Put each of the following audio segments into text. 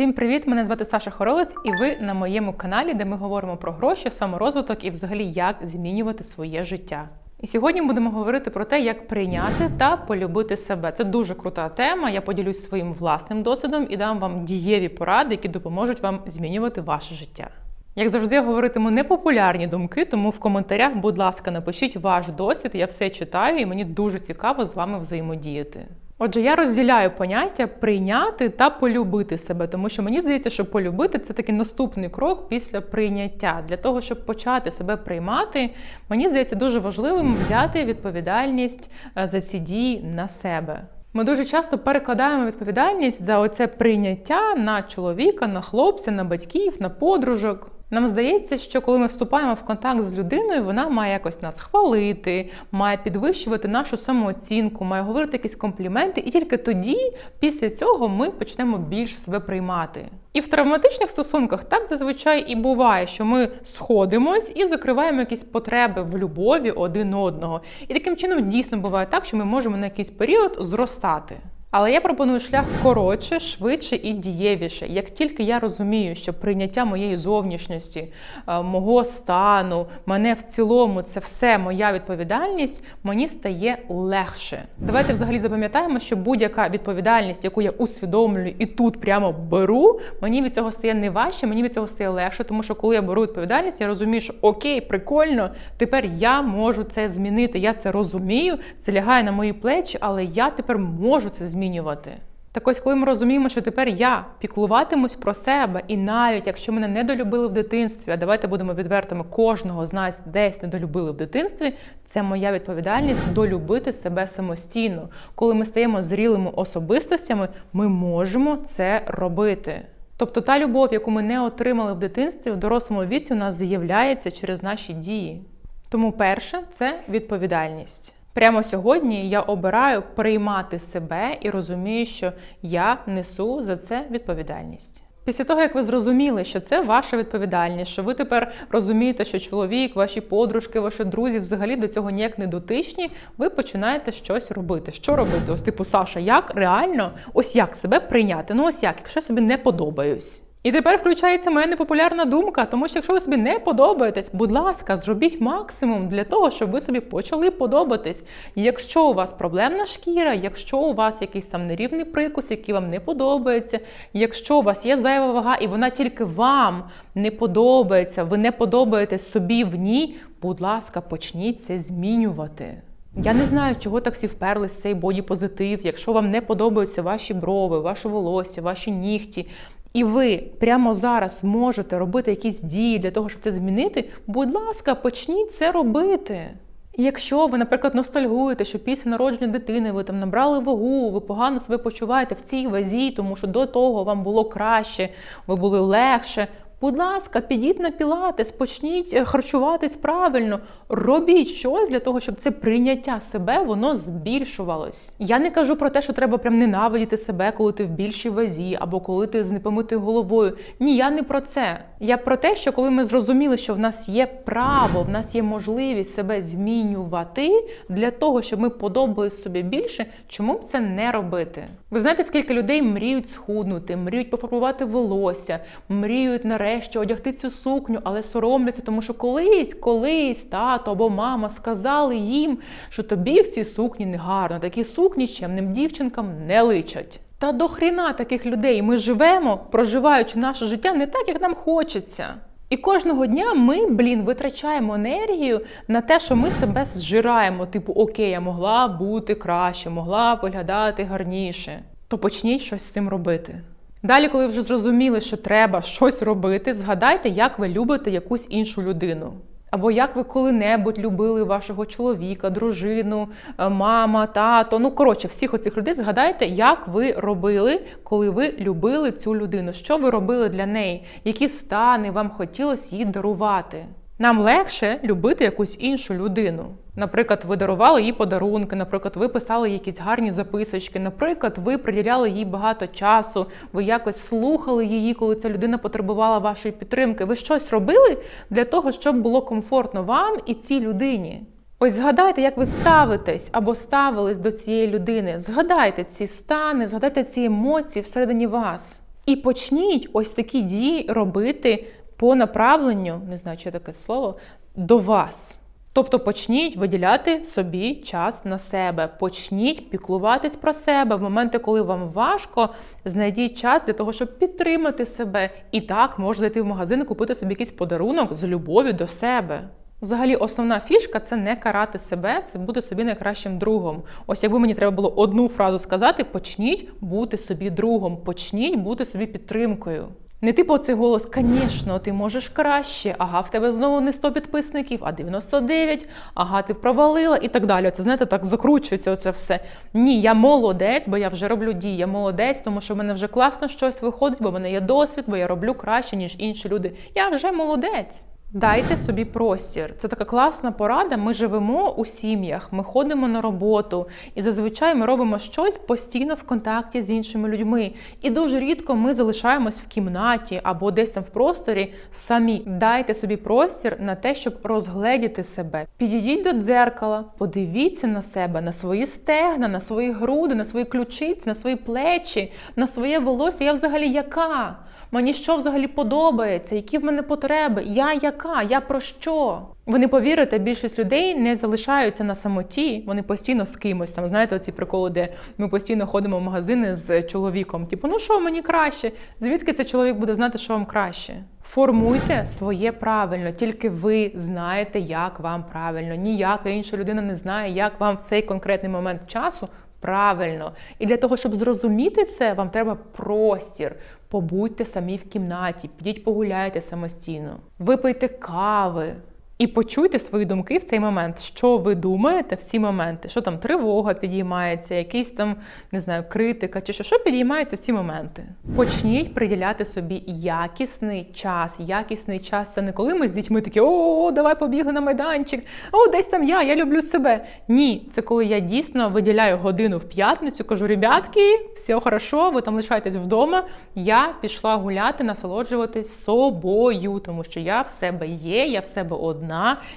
Всім привіт! Мене звати Саша Хоролець, і ви на моєму каналі, де ми говоримо про гроші, саморозвиток і взагалі як змінювати своє життя. І сьогодні будемо говорити про те, як прийняти та полюбити себе. Це дуже крута тема. Я поділюсь своїм власним досвідом і дам вам дієві поради, які допоможуть вам змінювати ваше життя. Як завжди, я говоритиму непопулярні думки, тому в коментарях, будь ласка, напишіть ваш досвід. Я все читаю, і мені дуже цікаво з вами взаємодіяти. Отже, я розділяю поняття прийняти та полюбити себе, тому що мені здається, що полюбити це такий наступний крок після прийняття. Для того, щоб почати себе приймати, мені здається дуже важливим взяти відповідальність е, за ці дії на себе. Ми дуже часто перекладаємо відповідальність за оце прийняття на чоловіка, на хлопця, на батьків, на подружок. Нам здається, що коли ми вступаємо в контакт з людиною, вона має якось нас хвалити, має підвищувати нашу самооцінку, має говорити якісь компліменти, і тільки тоді, після цього, ми почнемо більше себе приймати. І в травматичних стосунках так зазвичай і буває, що ми сходимось і закриваємо якісь потреби в любові один одного. І таким чином дійсно буває так, що ми можемо на якийсь період зростати. Але я пропоную шлях коротше, швидше і дієвіше. Як тільки я розумію, що прийняття моєї зовнішності, е, мого стану, мене в цілому це все моя відповідальність, мені стає легше. Давайте взагалі запам'ятаємо, що будь-яка відповідальність, яку я усвідомлюю і тут прямо беру, мені від цього стає не важче, мені від цього стає легше, тому що коли я беру відповідальність, я розумію, що окей, прикольно, тепер я можу це змінити. Я це розумію, це лягає на мої плечі, але я тепер можу це змінити змінювати. Так ось, коли ми розуміємо, що тепер я піклуватимусь про себе, і навіть якщо мене недолюбили в дитинстві, а давайте будемо відвертими, кожного з нас десь недолюбили в дитинстві, це моя відповідальність долюбити себе самостійно. Коли ми стаємо зрілими особистостями, ми можемо це робити. Тобто та любов, яку ми не отримали в дитинстві, в дорослому віці у нас з'являється через наші дії. Тому перше це відповідальність. Прямо сьогодні я обираю приймати себе і розумію, що я несу за це відповідальність. Після того, як ви зрозуміли, що це ваша відповідальність, що ви тепер розумієте, що чоловік, ваші подружки, ваші друзі взагалі до цього ніяк не дотичні, ви починаєте щось робити. Що робити? Ось типу, Саша, як реально ось як себе прийняти? Ну ось як, якщо я собі не подобаюсь. І тепер включається моя непопулярна думка, тому що якщо ви собі не подобаєтесь, будь ласка, зробіть максимум для того, щоб ви собі почали подобатись. Якщо у вас проблемна шкіра, якщо у вас якийсь там нерівний прикус, який вам не подобається, якщо у вас є зайва вага, і вона тільки вам не подобається, ви не подобаєтесь собі в ній, будь ласка, почніть це змінювати. Я не знаю, чого так всі вперлись цей бодіпозитив. Якщо вам не подобаються ваші брови, ваше волосся, ваші нігті, і ви прямо зараз можете робити якісь дії для того, щоб це змінити, будь ласка, почніть це робити. І якщо ви, наприклад, ностальгуєте, що після народження дитини ви там набрали вагу, ви погано себе почуваєте в цій вазі, тому що до того вам було краще, ви були легше. Будь ласка, підіть на пілатес, почніть е, харчуватись правильно, робіть щось для того, щоб це прийняття себе воно збільшувалось. Я не кажу про те, що треба прям ненавидіти себе, коли ти в більшій вазі, або коли ти з непомитою головою. Ні, я не про це. Я про те, що коли ми зрозуміли, що в нас є право, в нас є можливість себе змінювати для того, щоб ми подобались собі більше, чому б це не робити? Ви знаєте, скільки людей мріють схуднути, мріють пофарбувати волосся, мріють нарешті одягти цю сукню, але соромляться, тому що колись, колись тато або мама сказали їм, що тобі в цій сукні не гарно, такі сукні чемним дівчинкам не личать. Та до хріна таких людей ми живемо, проживаючи наше життя не так, як нам хочеться. І кожного дня ми, блін, витрачаємо енергію на те, що ми себе зжираємо. Типу, окей, я могла бути краще, могла виглядати гарніше. То почніть щось з цим робити. Далі, коли вже зрозуміли, що треба щось робити, згадайте, як ви любите якусь іншу людину. Або як ви коли-небудь любили вашого чоловіка, дружину, е, мама, тато. Ну, коротше, всіх оцих людей згадайте, як ви робили, коли ви любили цю людину, що ви робили для неї, які стани вам хотілося їй дарувати. Нам легше любити якусь іншу людину. Наприклад, ви дарували їй подарунки, наприклад, ви писали якісь гарні записочки, наприклад, ви приділяли їй багато часу, ви якось слухали її, коли ця людина потребувала вашої підтримки. Ви щось робили для того, щоб було комфортно вам і цій людині. Ось згадайте, як ви ставитесь або ставились до цієї людини. Згадайте ці стани, згадайте ці емоції всередині вас. І почніть ось такі дії робити по направленню, не знаю, чи таке слово, до вас. Тобто почніть виділяти собі час на себе, почніть піклуватись про себе в моменти, коли вам важко, знайдіть час для того, щоб підтримати себе. І так можна зайти в магазин і купити собі якийсь подарунок з любов'ю до себе. Взагалі, основна фішка це не карати себе, це бути собі найкращим другом. Ось якби мені треба було одну фразу сказати: почніть бути собі другом, почніть бути собі підтримкою. Не типу цей голос, звісно, ти можеш краще, ага, в тебе знову не 100 підписників, а 99, ага, ти провалила і так далі. Це знаєте, так закручується оце все. Ні, я молодець, бо я вже роблю дії. Я молодець, тому що в мене вже класно щось виходить, бо в мене є досвід, бо я роблю краще, ніж інші люди. Я вже молодець. Дайте собі простір. Це така класна порада. Ми живемо у сім'ях, ми ходимо на роботу, і зазвичай ми робимо щось постійно в контакті з іншими людьми. І дуже рідко ми залишаємось в кімнаті або десь там в просторі самі. Дайте собі простір на те, щоб розгледіти себе. Підійдіть до дзеркала, подивіться на себе, на свої стегна, на свої груди, на свої ключиці, на свої плечі, на своє волосся. Я взагалі яка? Мені що взагалі подобається? Які в мене потреби? Я яка? Я про що? Ви не повірите, більшість людей не залишаються на самоті, вони постійно з кимось. Там знаєте, оці приколи, де ми постійно ходимо в магазини з чоловіком. Типу, ну що мені краще? Звідки цей чоловік буде знати, що вам краще? Формуйте своє правильно, тільки ви знаєте, як вам правильно. Ніяка інша людина не знає, як вам в цей конкретний момент часу правильно. І для того, щоб зрозуміти це, вам треба простір. Побудьте самі в кімнаті, підіть погуляйте самостійно, випийте кави. І почуйте свої думки в цей момент, що ви думаєте в ці моменти, що там тривога підіймається, якийсь там не знаю, критика чи що, що підіймається в ці моменти. Почніть приділяти собі якісний час. Якісний час це не коли ми з дітьми такі о, давай побігли на майданчик, о, десь там я, я люблю себе. Ні, це коли я дійсно виділяю годину в п'ятницю, кажу, ребятки, все хорошо, ви там лишаєтесь вдома. Я пішла гуляти, насолоджуватись собою, тому що я в себе є, я в себе одна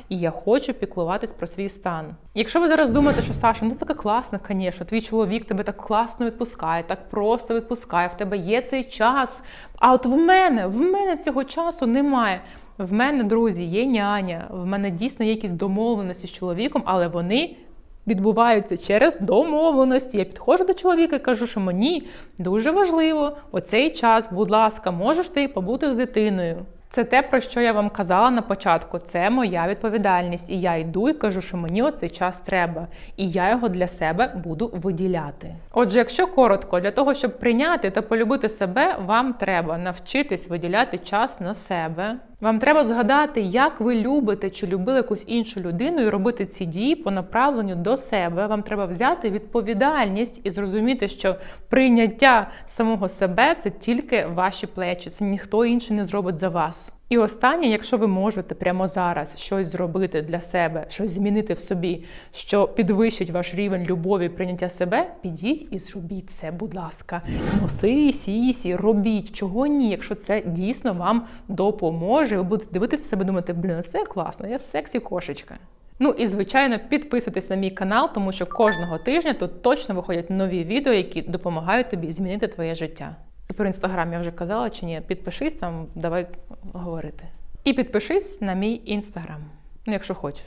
і я хочу піклуватись про свій стан. Якщо ви зараз думаєте, що Саша, ну така класна, звісно, твій чоловік тебе так класно відпускає, так просто відпускає, в тебе є цей час. А от в мене, в мене цього часу немає. В мене, друзі, є няня, в мене дійсно є якісь домовленості з чоловіком, але вони відбуваються через домовленості. Я підходжу до чоловіка і кажу, що мені дуже важливо оцей час, будь ласка, можеш ти побути з дитиною. Це те, про що я вам казала на початку. Це моя відповідальність. І я йду і кажу, що мені оцей час треба, і я його для себе буду виділяти. Отже, якщо коротко, для того, щоб прийняти та полюбити себе, вам треба навчитись виділяти час на себе. Вам треба згадати, як ви любите чи любили якусь іншу людину, і робити ці дії по направленню до себе. Вам треба взяти відповідальність і зрозуміти, що прийняття самого себе це тільки ваші плечі, це ніхто інший не зробить за вас. І останнє, якщо ви можете прямо зараз щось зробити для себе, щось змінити в собі, що підвищить ваш рівень любові і прийняття себе, підіть і зробіть це, будь ласка. Носи, сісі, робіть, чого ні, якщо це дійсно вам допоможе. Ви будете дивитися себе, думати, блін, це класно, я сексі кошечка. Ну і звичайно, підписуйтесь на мій канал, тому що кожного тижня тут точно виходять нові відео, які допомагають тобі змінити твоє життя. Про інстаграм я вже казала чи ні. Підпишись там, давай говорити. І підпишись на мій інстаграм, ну якщо хочеш.